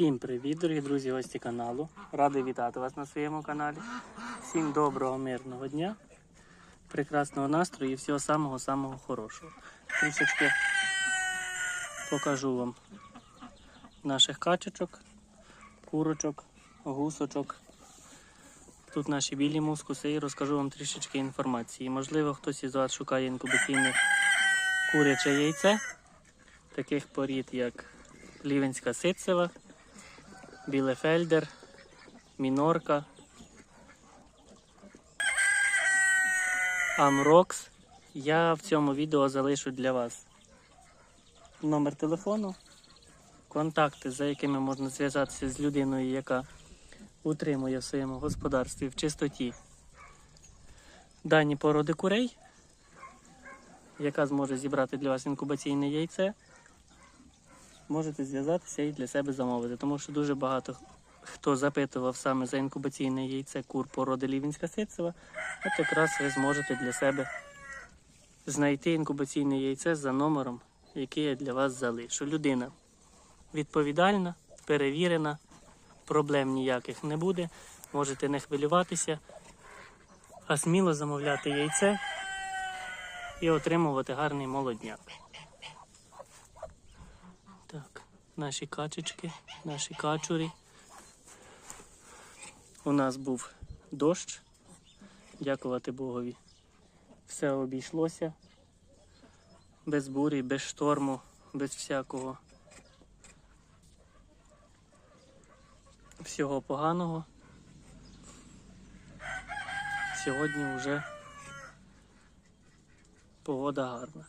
Всім привіт, дорогі друзі, гості каналу. Радий вітати вас на своєму каналі. Всім доброго, мирного дня, прекрасного настрою і всього самого-самого хорошого. Трішечки покажу вам наших качечок, курочок, гусочок. Тут наші білі мускуси і розкажу вам трішечки інформації. Можливо, хтось із вас шукає інкубаційне куряче яйце, таких порід, як Лівенська ситцева, Білефельдер, Мінорка, Амрокс. Я в цьому відео залишу для вас номер телефону, контакти, за якими можна зв'язатися з людиною, яка утримує в своєму господарстві в чистоті дані породи курей, яка зможе зібрати для вас інкубаційне яйце можете зв'язатися і для себе замовити, тому що дуже багато хто запитував саме за інкубаційне яйце кур породи Лівінська ситцева, от якраз ви зможете для себе знайти інкубаційне яйце за номером, який я для вас залишу. Людина відповідальна, перевірена, проблем ніяких не буде. Можете не хвилюватися, а сміло замовляти яйце і отримувати гарний молодняк. Так, наші качечки, наші качурі. У нас був дощ. Дякувати Богові. Все обійшлося. Без бурі, без шторму, без всякого. Всього поганого. Сьогодні вже погода гарна.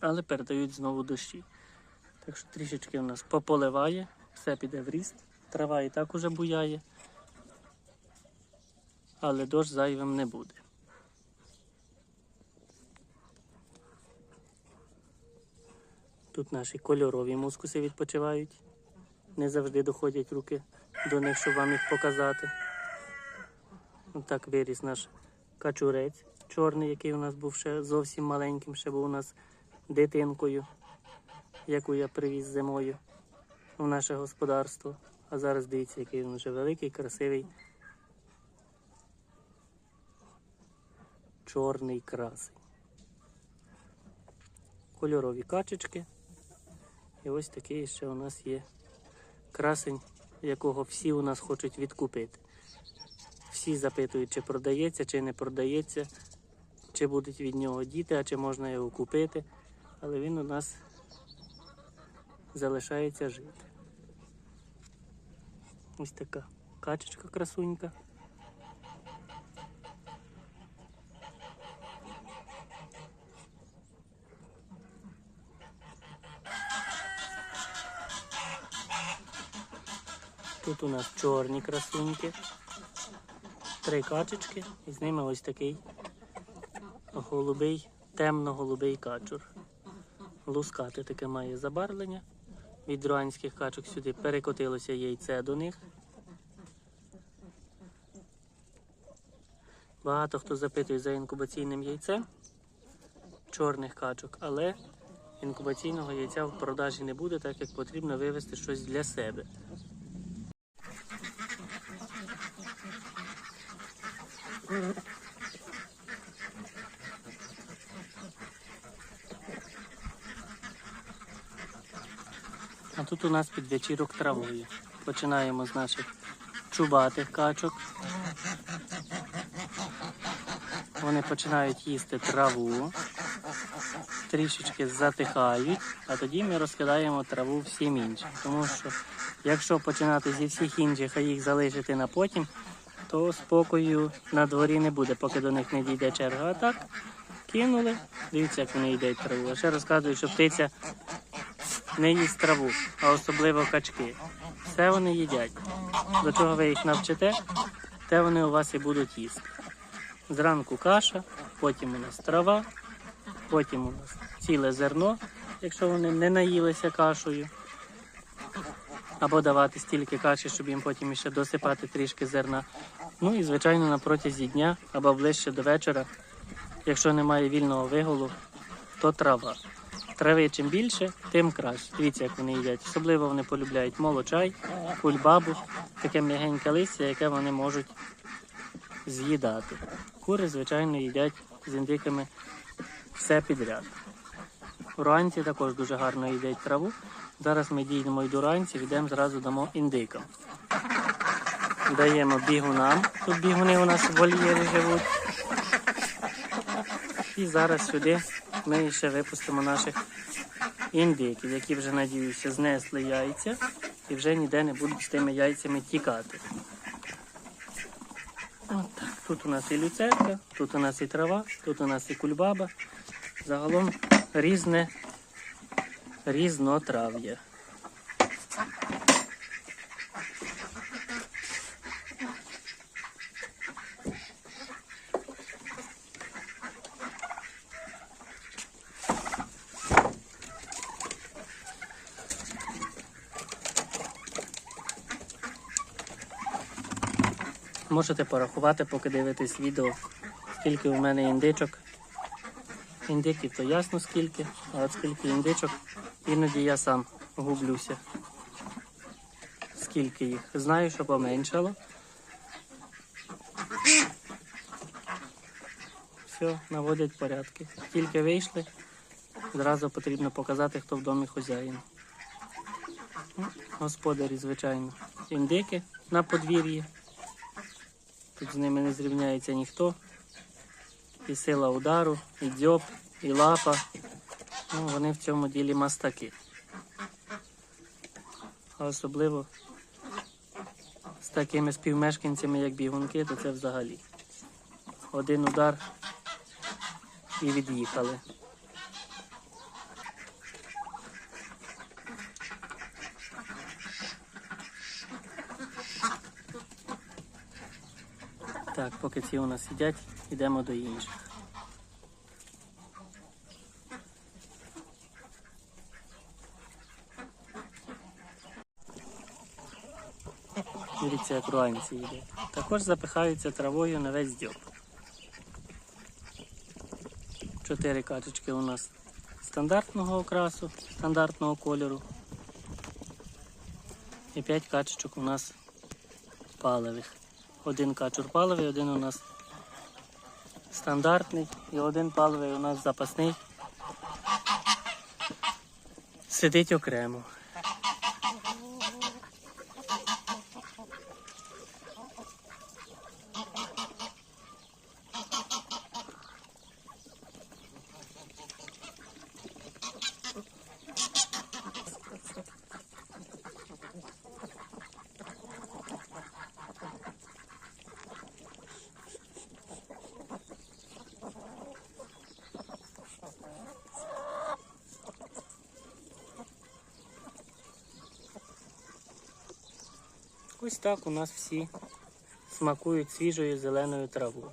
Але передають знову дощі. Так що трішечки у нас пополиває, все піде в ріст. Трава і так уже буяє. Але дощ зайвим не буде. Тут наші кольорові мускуси відпочивають. Не завжди доходять руки до них, щоб вам їх показати. Отак виріс наш качурець чорний, який у нас був ще зовсім маленьким, ще був у нас дитинкою яку я привіз зимою в наше господарство. А зараз дивіться, який він вже великий, красивий. Чорний красень. Кольорові качечки. І ось такий ще у нас є красень, якого всі у нас хочуть відкупити. Всі запитують, чи продається, чи не продається, чи будуть від нього діти, а чи можна його купити. Але він у нас залишається жити. Ось така качечка красунька. Тут у нас чорні красуньки, три качечки і з ними ось такий голубий, темно-голубий качур. Лускати таке має забарвлення. Від руанських качок сюди перекотилося яйце до них. Багато хто запитує за інкубаційним яйцем чорних качок, але інкубаційного яйця в продажі не буде, так як потрібно вивести щось для себе. А тут у нас підвечірок травою. Починаємо з наших чубатих качок. Вони починають їсти траву, трішечки затихають, а тоді ми розкидаємо траву всім іншим. Тому що якщо починати зі всіх інших, а їх залишити на потім, то спокою на дворі не буде, поки до них не дійде черга. А так кинули, дивіться, як вони їдять траву. А ще розказую, що птиця не їсть траву, а особливо качки. Все вони їдять. До чого ви їх навчите, те вони у вас і будуть їсти. Зранку каша, потім у нас трава, потім у нас ціле зерно, якщо вони не наїлися кашею. Або давати стільки каші, щоб їм потім ще досипати трішки зерна. Ну і, звичайно, на протязі дня або ближче до вечора, якщо немає вільного виголу, то трава. Трави чим більше, тим краще. Дивіться, як вони їдять. Особливо вони полюбляють молочай, кульбабу, таке м'ягеньке листя, яке вони можуть з'їдати. Кури, звичайно, їдять з індиками все підряд. Уранці також дуже гарно їдять траву. Зараз ми дійдемо й до ранці, йдемо зразу дамо індикам. Даємо бігунам. Тут бігуни у нас в вольєрі живуть. І зараз сюди ми ще випустимо наших індиків, які вже, надіюся, знесли яйця і вже ніде не будуть з тими яйцями тікати. От так. Тут у нас і люцерка, тут у нас і трава, тут у нас і кульбаба. Загалом різне різнотрав'я. Можете порахувати, поки дивитесь відео, скільки у мене індичок. Індиків то ясно скільки, а от скільки індичок, іноді я сам гублюся. Скільки їх. Знаю, що поменшало. Все, наводять порядки. Тільки вийшли, зразу потрібно показати, хто в домі хазяїн. Ну, Господарі, звичайно. Індики на подвір'ї. Тут з ними не зрівняється ніхто. І сила удару, і дзьоб, і лапа. Ну, вони в цьому ділі мастаки. А особливо з такими співмешканцями, як бігунки, то це взагалі. Один удар і від'їхали. Так, поки ці у нас сидять, йдемо до інших. Дивіться, як руанці йде. Також запихаються травою на весь дьоб. Чотири качечки у нас стандартного окрасу, стандартного кольору. І п'ять качечок у нас паливих. Один качур паливий, один у нас стандартний і один паливий у нас запасний. Сидить окремо. Ось так у нас всі смакують свіжою зеленою травою.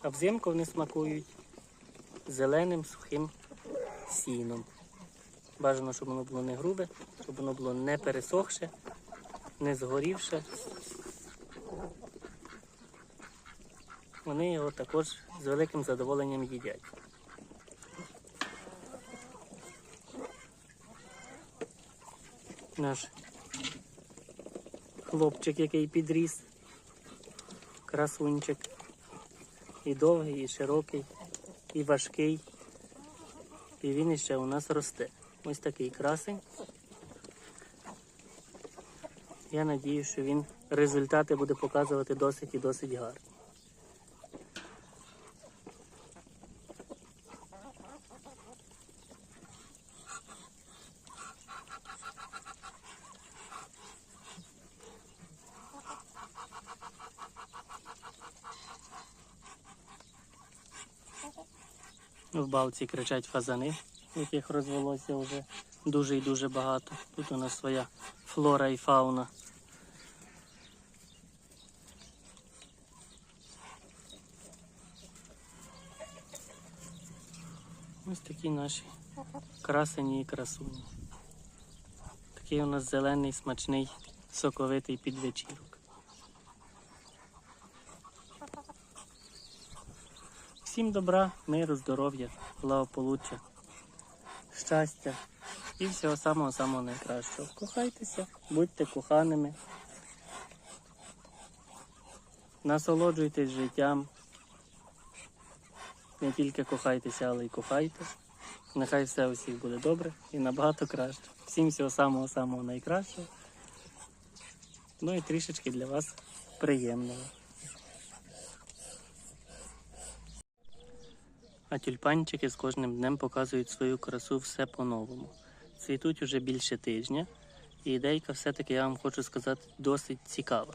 А взимку вони смакують зеленим сухим сіном. Бажано, щоб воно було не грубе, щоб воно було не пересохше, не згорівше. Вони його також з великим задоволенням їдять. Наш хлопчик, який підріс, красунчик. І довгий, і широкий, і важкий. І він іще у нас росте. Ось такий красень. Я надію, що він результати буде показувати досить і досить гарно. Балці кричать фазани, яких розвелося вже дуже і дуже багато. Тут у нас своя флора і фауна. Ось такі наші красені і красуні. Такий у нас зелений, смачний, соковитий підвечірок. Всім добра, миру, здоров'я, благополуччя. щастя і всього самого-самого найкращого. Кохайтеся, будьте коханими. Насолоджуйтесь життям. Не тільки кохайтеся, але й кохайте. Нехай все у всіх буде добре і набагато краще. Всім всього самого-самого найкращого. Ну і трішечки для вас приємного. А тюльпанчики з кожним днем показують свою красу все по-новому. Цвітуть уже більше тижня, і ідейка все-таки, я вам хочу сказати, досить цікава.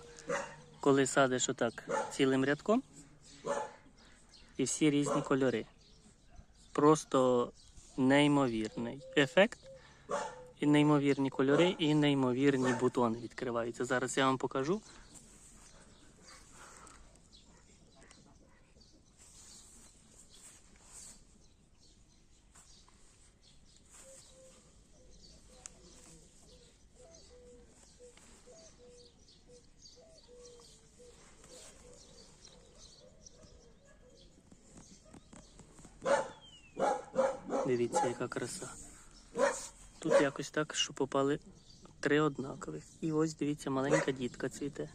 Коли садиш отак цілим рядком, і всі різні кольори. Просто неймовірний ефект, і неймовірні кольори, і неймовірні бутони відкриваються. Зараз я вам покажу. Дивіться, яка краса. Тут якось так, що попали три однакових. І ось дивіться, маленька дітка цвіте.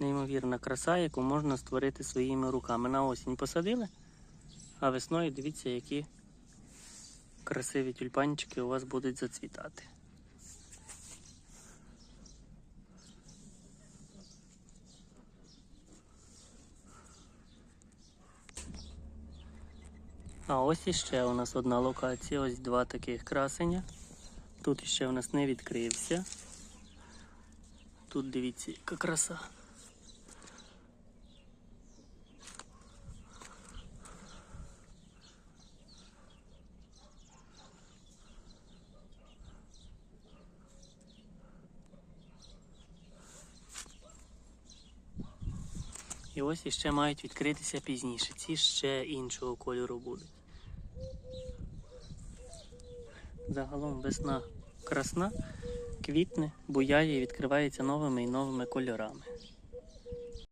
Неймовірна краса, яку можна створити своїми руками. На осінь посадили, а весною дивіться, які красиві тюльпанчики у вас будуть зацвітати. А ось іще у нас одна локація, ось два таких красення. Тут іще у нас не відкрився. Тут дивіться, яка краса. І ось іще мають відкритися пізніше. Ці ще іншого кольору будуть. Загалом весна красна, квітне, буяє і відкривається новими і новими кольорами.